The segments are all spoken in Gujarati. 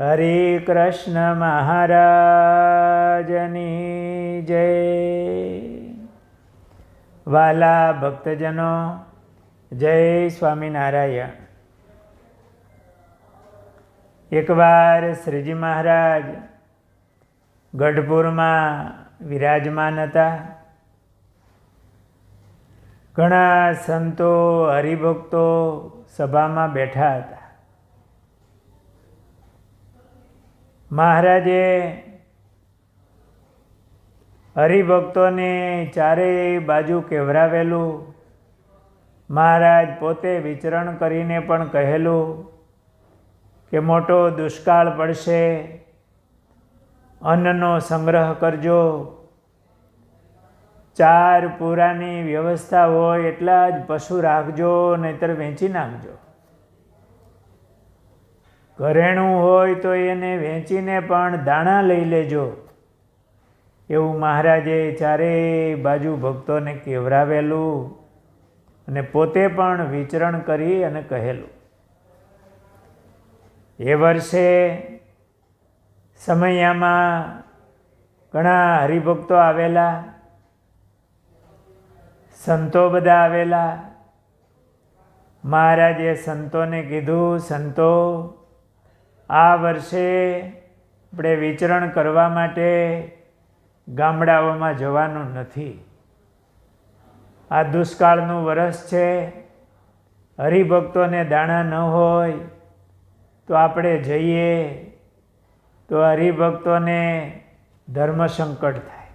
હરે કૃષ્ણ મહારાજની જય. વાલા ભક્તજનો, જય સ્વામિનારાયણ. એકવાર શ્રીજી મહારાજ ગઢપુરમાં વિરાજમાન હતા. ઘણા સંતો, હરિભક્તો સભામાં બેઠા હતા. મહારાજે હરિભક્તોને ચારેય બાજુ કેવરાવેલું. મહારાજ પોતે વિચરણ કરીને પણ કહેલું કે મોટો દુષ્કાળ પડશે, અન્નનો સંગ્રહ કરજો. ચાર પૂરાની વ્યવસ્થા હોય એટલા જ પશુ રાખજો, નહીતર વેચી નાખજો. ઘરેણું હોય તો એને વેચીને પણ દાણા લઈ લેજો. એવું મહારાજે ચારેય બાજુ ભક્તોને કેવરાવેલું અને પોતે પણ વિચરણ કરી અને કહેલું. એ વર્ષે સમયામાં ઘણા હરિભક્તો આવેલા, સંતો બધા આવેલા. મહારાજે સંતોને કીધું, સંતો આ વર્ષે આપણે વિચરણ કરવા માટે ગામડાઓમાં જવાનું નથી. આ દુષ્કાળનું વરસ છે. હરિભક્તોને દાણા ન હોય તો આપણે જઈએ તો હરિભક્તોને ધર્મ સંકટ થાય.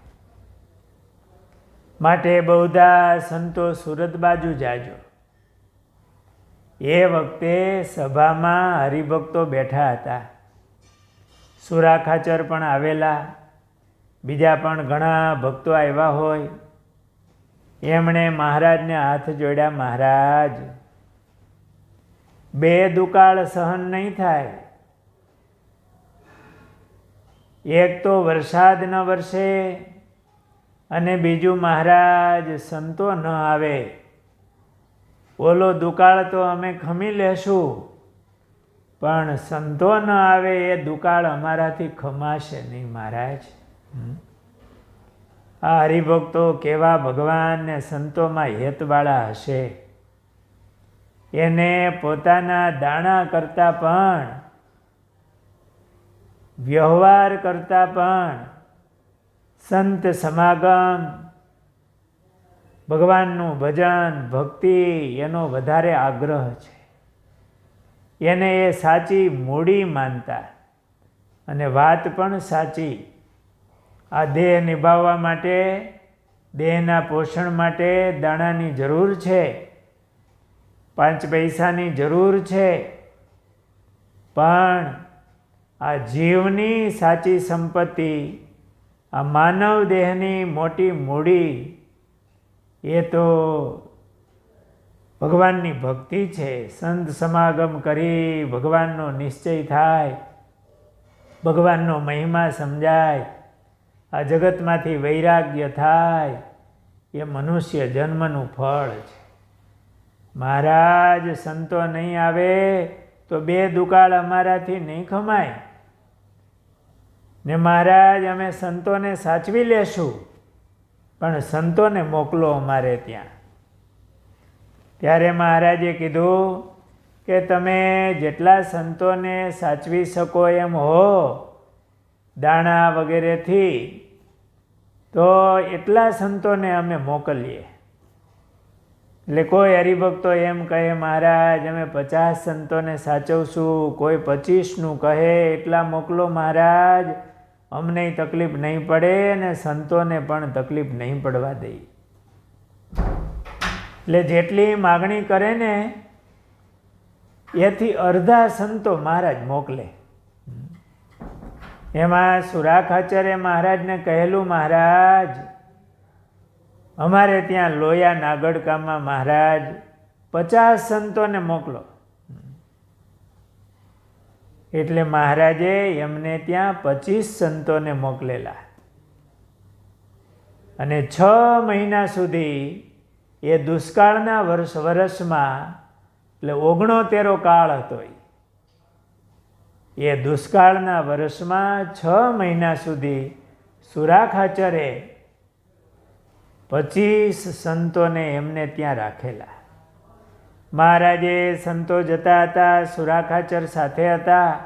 માટે બહુધા સંતો સુરત બાજુ જાજો. એ વખતે સભામાં હરિભક્તો બેઠા હતા. સુરાખાચર પણ આવેલા, બીજા પણ ઘણા ભક્તો આવ્યા હોય. એમણે મહારાજને હાથ જોડ્યા, મહારાજ, બે દુકાળ સહન નહીં થાય. એક તો વરસાદ ન વરસે અને બીજું મહારાજ સંતો ન આવે. ઓલો દુકાળ તો અમે ખમી લેશું. પણ સંતો ન આવે એ દુકાળ અમારાથી ખમાશે નહીં મહારાજ. આ હરિભક્તો કેવા ભગવાન ને સંતોમાં હેતવાળા હશે? એને પોતાના દાણા કરતાં પણ, વ્યવહાર કરતાં પણ સંત સમાગમ ભગવાનનું ભજન, ભક્તિ, એનો વધારે આગ્રહ છે. એને એ સાચી મૂડી માનતા અને વાત પણ સાચી. આ દેહ નિભાવવા માટે, દેહના પોષણ માટે દાણાની જરૂર છે. પાંચ પૈસાની જરૂર છે. પણ આ જીવની સાચી સંપત્તિ, આ માનવ દેહની મોટી મૂડી એ તો ભગવાનની ભક્તિ છે. સંત સમાગમ કરી ભગવાનનો નિશ્ચય થાય. ભગવાનનો મહિમા સમજાય. આ જગતમાંથી વૈરાગ્ય થાય. એ મનુષ્ય જન્મનું ફળ છે. મહારાજ, સંતો નહીં આવે તો બે દુકાળ અમારાથી નહીં ખમાય. ને મહારાજ, અમે સંતોને સાચવી લેશું. પણ સંતોને મોકલો અમારે ત્યાં. ત્યારે મહારાજે કીધું કે તમે જેટલા સંતોને સાચવી શકો એમ હો, દાણા વગેરેથી, તો એટલા સંતોને અમે મોકલીએ. એટલે કોઈ હરિભક્તો એમ કહે, મહારાજ, અમે પચાસ સંતોને સાચવશું, કોઈ પચીસનું કહે, એટલા મોકલો મહારાજ. અમને તકલીફ નહીં પડે અને સંતોને પણ તકલીફ નહીં પડવા દે. એટલે જેટલી માગણી કરે ને, એથી અડધા સંતો મહારાજ મોકલે. એમાં સુરાખાચરે મહારાજને કહેલું, મહારાજ, અમારે ત્યાં લોયા નાગડકામાં મહારાજ પચાસ સંતોને મોકલો. એટલે મહારાજે એમને ત્યાં પચીસ સંતોને મોકલેલા. અને છ મહિના સુધી એ દુષ્કાળના વર્ષ, વર્ષમાં, એટલે ઓગણોતેરો કાળ હતો એ દુષ્કાળના વર્ષમાં છ મહિના સુધી સુરાખાચરે પચીસ સંતોને એમને ત્યાં રાખેલા. મહારાજે સંતો જતા હતા, સુરાખાચર સાથે હતા.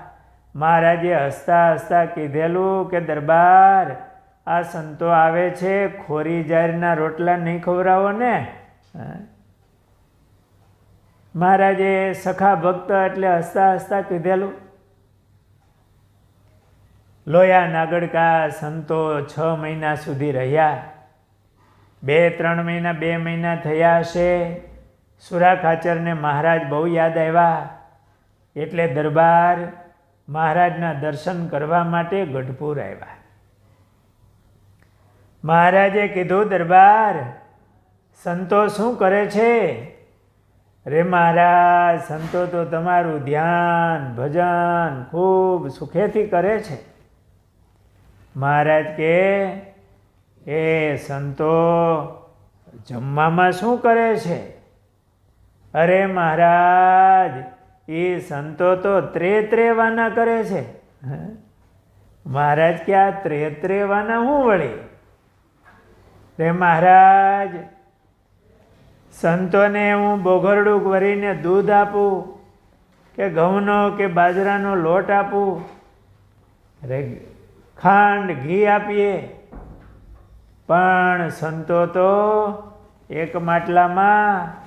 મહારાજે હસતા હસતા કીધેલું કે, દરબાર, આ સંતો આવે છે, ખોરી જારના રોટલા નહીં ખવડાવો ને? મહારાજે સખા ભક્ત એટલે હસતા હસતા કીધેલું, લોયા નાગડકા સંતો છ મહિના સુધી રહ્યા. બે, ત્રણ મહિના, બે મહિના થયા હશે. સુરાખાચરને મહારાજ બહુ યાદ આવ્યા. એટલે દરબાર મહારાજના દર્શન કરવા માટે ગઢપુર આવ્યા. મહારાજે કીધું, દરબાર, સંતો શું કરે છે? રે મહારાજ, સંતો તો તમારું ધ્યાન, ભજન ખૂબ સુખેથી કરે છે. મહારાજ કે, એ સંતો જમવામાં શું કરે છે? અરે મહારાજ, એ સંતો તો ત્રે વાના કરે છે? મહારાજ કે આ ત્રે વાના હું વળી? રે મહારાજ, સંતોને હું બોઘરડું ભરીને દૂધ આપું કે ઘઉંનો કે બાજરાનો લોટ આપું? અરે ખાંડ ઘી આપીએ. પણ સંતો તો એક માટલામાં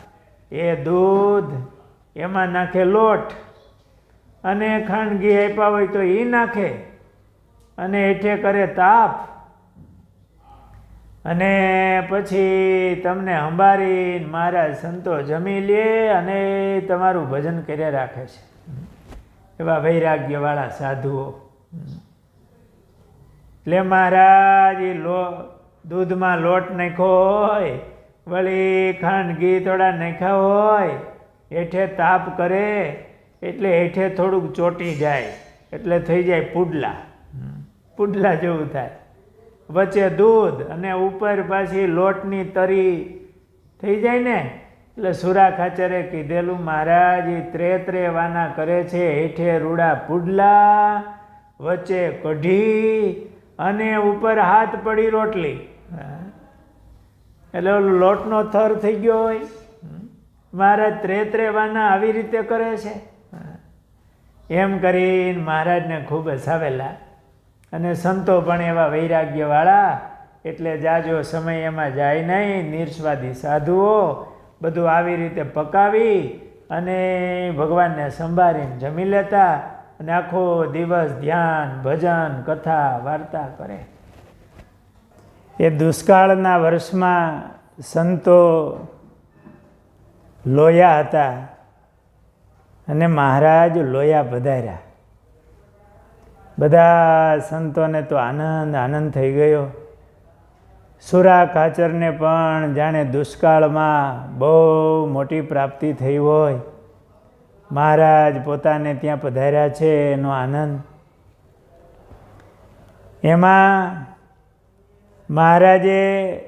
એ દૂધ, એમાં નાખે લોટ. અને ખાંડ ઘી આપ્યા હોય તો એ નાખે. અને એઠે કરે તાપ. અને પછી તમને હંબારી મારા સંતો જમી લે અને તમારું ભજન કર્યા રાખે છે. એવા વૈરાગ્યવાળા સાધુઓ. એટલે મહારાજ એ લો દૂધમાં લોટ નાખ્યો હોય. વળી ખાંડઘી થોડા નાખ્યા હોય, હેઠે તાપ કરે, એટલે હેઠે થોડુંક ચોટી જાય, એટલે થઈ જાય પુડલા પુડલા જેવું થાય વચ્ચે દૂધ અને ઉપર પાછી લોટની તરી થઈ જાય ને, એટલે સુરા ખાચરે કીધેલું, મહારાજ એ ત્રે ત્રે વાના કરે છે, હેઠે રૂડા પુડલા, વચ્ચે કઢી અને ઉપર હાથ પડી રોટલી હા. એટલે ઓલો લોટનો થર થઈ ગયો હોય. મહારાજ ત્રે ત્રે વાના આવી રીતે કરે છે. એમ કરીને મહારાજને ખૂબ હસાવેલા. અને સંતો પણ એવા વૈરાગ્યવાળા, એટલે જાજો સમય એમાં જાય નહીં, નિર્સ્વાદી સાધુઓ બધું આવી રીતે પકાવી અને ભગવાનને સંભાળીને જમી લેતા અને આખો દિવસ ધ્યાન, ભજન, કથા, વાર્તા કરે. એ દુષ્કાળના વર્ષમાં સંતો લોયા હતા અને મહારાજ લોયા પધાર્યા. બધા સંતોને તો આનંદ આનંદ થઈ ગયો. સુરા કાચરને પણ જાણે દુષ્કાળમાં બહુ મોટી પ્રાપ્તિ થઈ હોય. મહારાજ પોતાને ત્યાં પધાર્યા છે એનો આનંદ. એમાં મહારાજે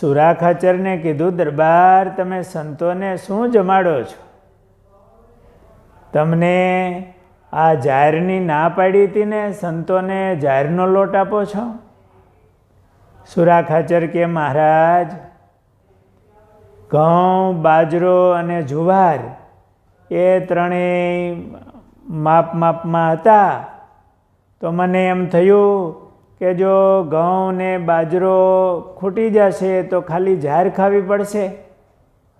સુરા ખાચરને કીધું, દરબાર, તમે સંતોને શું જમાડો છો? તમને આ જાહેરની ના પાડી હતી ને સંતોને જાહેરનો લોટ આપો છો? સુરા ખાચર કે, મહારાજ, ઘઉં, બાજરો અને જુવાર એ ત્રણેય માપ માપમાં હતા. તો મને એમ થયું કે જો ઘઉં ને બાજરો ખૂટી જશે તો ખાલી ઝાર ખાવી પડશે?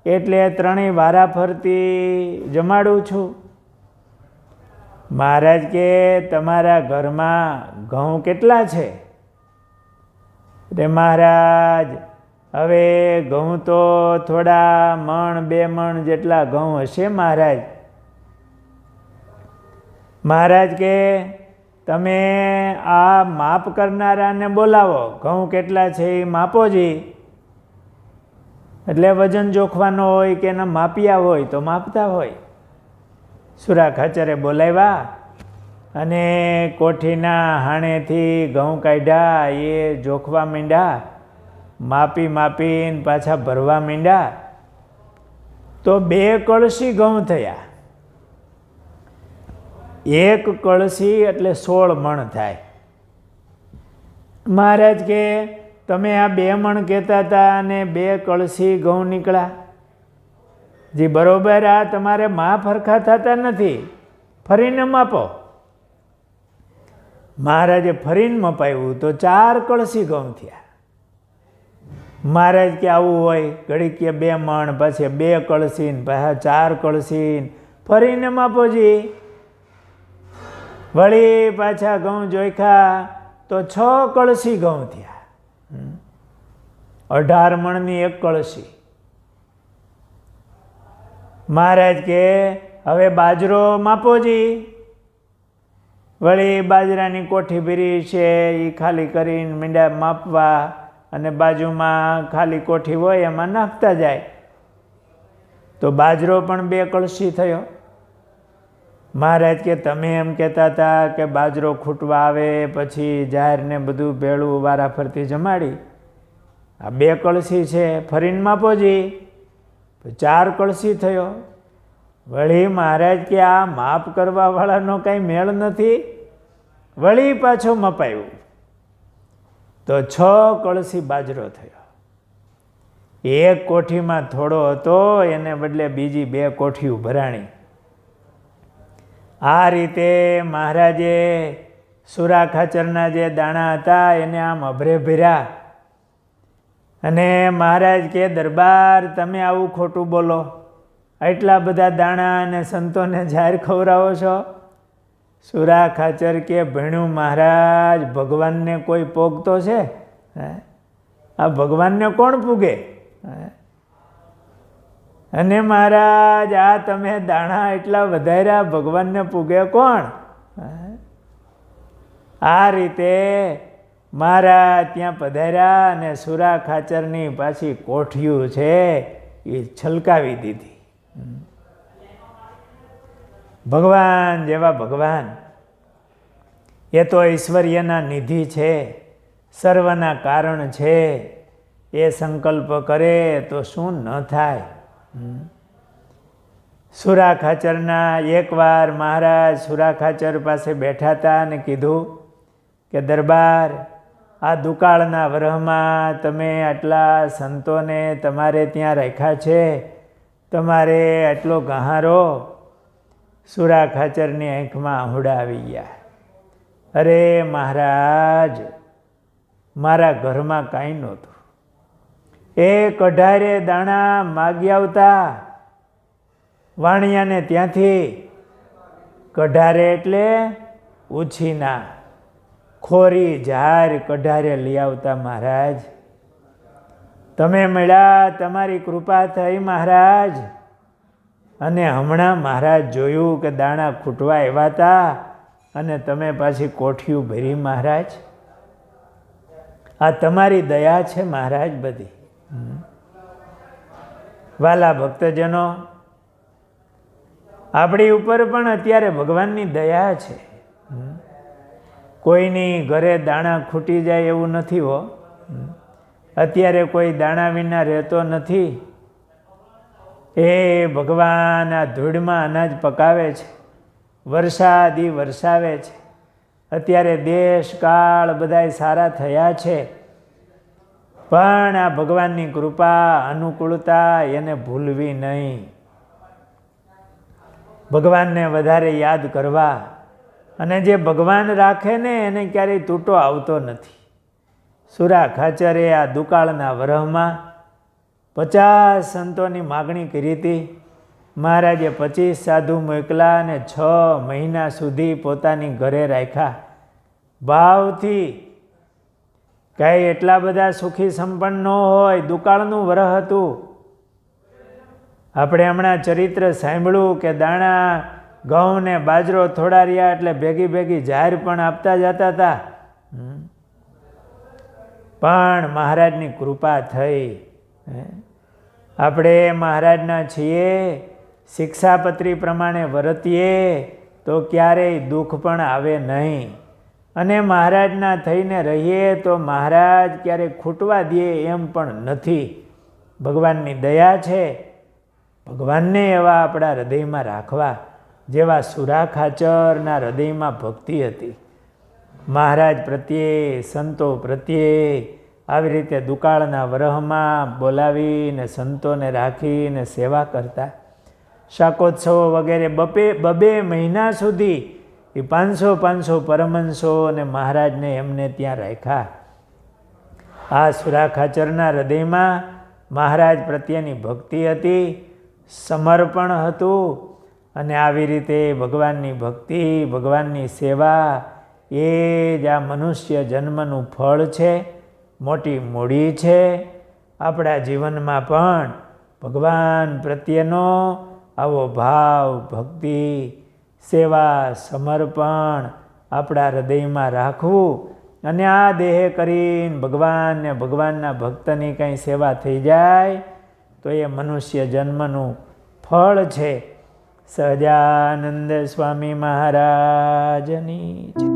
એટલે ત્રણેય વારા ફરતી જમાડું છું. મહારાજ કે, તમારા ઘરમાં ઘઉં કેટલા છે? રે મહારાજ, હવે ઘઉં તો થોડા મણ, બે મણ જેટલા ઘઉં હશે મહારાજ. મહારાજ કે તમે આ માપ કરનારાને બોલાવો ઘઉં કેટલા છે એ માપોજી એટલે વજન જોખવાનો હોય કે એના માપિયા હોય તો માપતા હોય. સુરા ખચરે બોલાવ્યા અને કોઠીના હાણેથી ઘઉં કાઢ્યા, એ જોખવા માંડ્યા, માપી માપીને પાછા ભરવા માંડ્યા. તો બે કળશી ઘઉં થયા. એક કળશી એટલે સોળ મણ થાય. મહારાજ કે, તમે આ બે મણ કહેતા હતા અને બે કળશી ઘઉં નીકળ્યા. જી, બરોબર, આ તમારે માં ફરખા થતા નથી. ફરીને માપો. મહારાજે ફરીને મપાવ્યું તો ચાર કળશી ઘઉં થયા. મહારાજ કે, આવું હોય, ઘડીક કે બે મણ, પછી બે કળશી ને, પાછા ચાર કળશી ફરીને ફરીને માપોજી વળી પાછા ઘઉં જોઈખા તો છ કળશી ઘઉં થયા. અઢાર મણની એક કળશી. મહારાજ કે, હવે બાજરો માપોજી વળી બાજરાની કોઠી ભીરી છે એ ખાલી કરીને મીંડા માપવા અને બાજુમાં ખાલી કોઠી હોય એમાં નાખતા જાય. તો બાજરો પણ બે કળશી થયો. મહારાજ કે તમે એમ કહેતા હતા કે બાજરો ખૂટવા આવે પછી જાહેરને બધું ભેળું વારાફરતી જમાડી. આ બે કળસી છે, ફરીને માપોજી. ચાર કળસી થયો. વળી મહારાજ કે આ માપ કરવાવાળાનો કાંઈ મેળ નથી. વળી પાછો મપાયું. તો છ કળસી બાજરો થયો. એક કોઠીમાં થોડો હતો, એને બદલે બીજી બે કોઠીઓ ભરાણી. આ રીતે મહારાજે સુરા ખાચરના જે દાણા હતા એને આમ અભરે ભર્યા. અને મહારાજ કે, દરબાર, તમે આવું ખોટું બોલો. એટલા બધા દાણા અને સંતોને જાહેર ખવડાવો છો? સુરા ખાચર કે, ભણ્યું મહારાજ, ભગવાનને કોઈ પોગતો છે? આ ભગવાનને કોણ પૂગે? હે? અને મહારાજ, આ તમે દાણા એટલા વધાર્યા, ભગવાનને પૂગે કોણ આ રીતે મહારાજ ત્યાં પધાર્યા અને સુરા ખાચરની પાછી કોઠિયું છે એ છલકાવી દીધી ભગવાન જેવા ભગવાન, એ તો ઐશ્વર્યના નિધિ છે, સર્વના કારણ છે, એ સંકલ્પ કરે તો શું ન થાય. સુરા ખાચરના એકવાર મહારાજ સુરા ખાચર પાસે બેઠા હતા અને કીધું કે, દરબાર, આ દુકાળના વરહમાં તમે આટલા સંતોને તમારે ત્યાં રાખ્યા છે? તમારે આટલો ગહારો? સુરા ખાચરની આંખમાં આહુડા આવી ગયા. અરે મહારાજ, મારા ઘરમાં કાંઈ નહોતું. એ કઢારે દાણા માગી આવતા. વાણિયાને ત્યાંથી કઢારે એટલે ઉછીના. ખોરી ઝાર કઢારે લઈ આવતા મહારાજ. તમે મળ્યા, તમારી કૃપા થઈ મહારાજ. અને હમણાં મહારાજ જોયું કે દાણા ખૂટવા એવા હતા અને તમે પાછી કોઠિયું ભરી મહારાજ. આ તમારી દયા છે મહારાજ બધી. વાલા ભક્તજનો, આપણી ઉપર પણ અત્યારે ભગવાનની દયા છે. કોઈની ઘરે દાણા ખૂટી જાય એવું નથી હો. અત્યારે કોઈ દાણા વિના રહેતો નથી. એ ભગવાન આ ધૂળમાં અનાજ પકાવે છે, વરસાદી વરસાવે છે. અત્યારે દેશ કાળ બધાય સારા થયા છે. પણ આ ભગવાનની કૃપા અનુકૂળતા એને ભૂલવી નહીં. ભગવાનને વધારે યાદ કરવા અને જે ભગવાન રાખે ને એને ક્યારેય તૂટો આવતો નથી. સુરા ખાચરે આ દુકાળના વરહમાં પચાસ સંતોની માગણી કરી હતી. મહારાજે પચીસ સાધુ મોકલા અને છ મહિના સુધી પોતાની ઘરે રાખ્યા. ભાવથી કાંઈ એટલા બધા સુખી સંપન્ન ન હોય, દુકાળનું વરહ હતું. આપણે હમણાં ચરિત્ર સાંભળ્યું કે દાણા, ઘઉં ને બાજરો થોડા રહ્યા એટલે ભેગી ભેગી જાહેર પણ આપતા જતા હતા. પણ મહારાજની કૃપા થઈ. આપણે મહારાજના છીએ, શિક્ષાપત્રી પ્રમાણે વર્તીએ, તો ક્યારેય દુઃખ પણ આવે નહીં. અને મહારાજના થઈને રહીએ તો મહારાજ ક્યારેય ખૂટવા દે એમ પણ નથી. ભગવાનની દયા છે. ભગવાનને એવા આપણા હૃદયમાં રાખવા જેવા સુરા ખાચરના હૃદયમાં ભક્તિ હતી. મહારાજ પ્રત્યે, સંતો પ્રત્યે આવી રીતે દુકાળના વરહમાં બોલાવીને સંતોને રાખીને સેવા કરતા. શાકોત્સવો વગેરે બપે, બબે મહિના સુધી એ પાંચસો પાંચસો પરમહંસો અને મહારાજને એમને ત્યાં રાખ્યા. આ સુરાખાચરના હૃદયમાં મહારાજ પ્રત્યેની ભક્તિ હતી, સમર્પણ હતું અને આવી રીતે ભગવાનની ભક્તિ, ભગવાનની સેવા એ જ આ મનુષ્ય જન્મનું ફળ છે, મોટી મૂડી છે. આપણા જીવનમાં પણ ભગવાન પ્રત્યેનો આવો ભાવ, ભક્તિ સેવા, સમર્પણ આપણા હૃદયમાં રાખવું અને આ દેહે કરીને ભગવાન ને ભગવાનના ભક્તની કંઈ સેવા થઈ જાય, તો એ મનુષ્ય જન્મનું ફળ છે સહજાનંદ સ્વામી મહારાજની.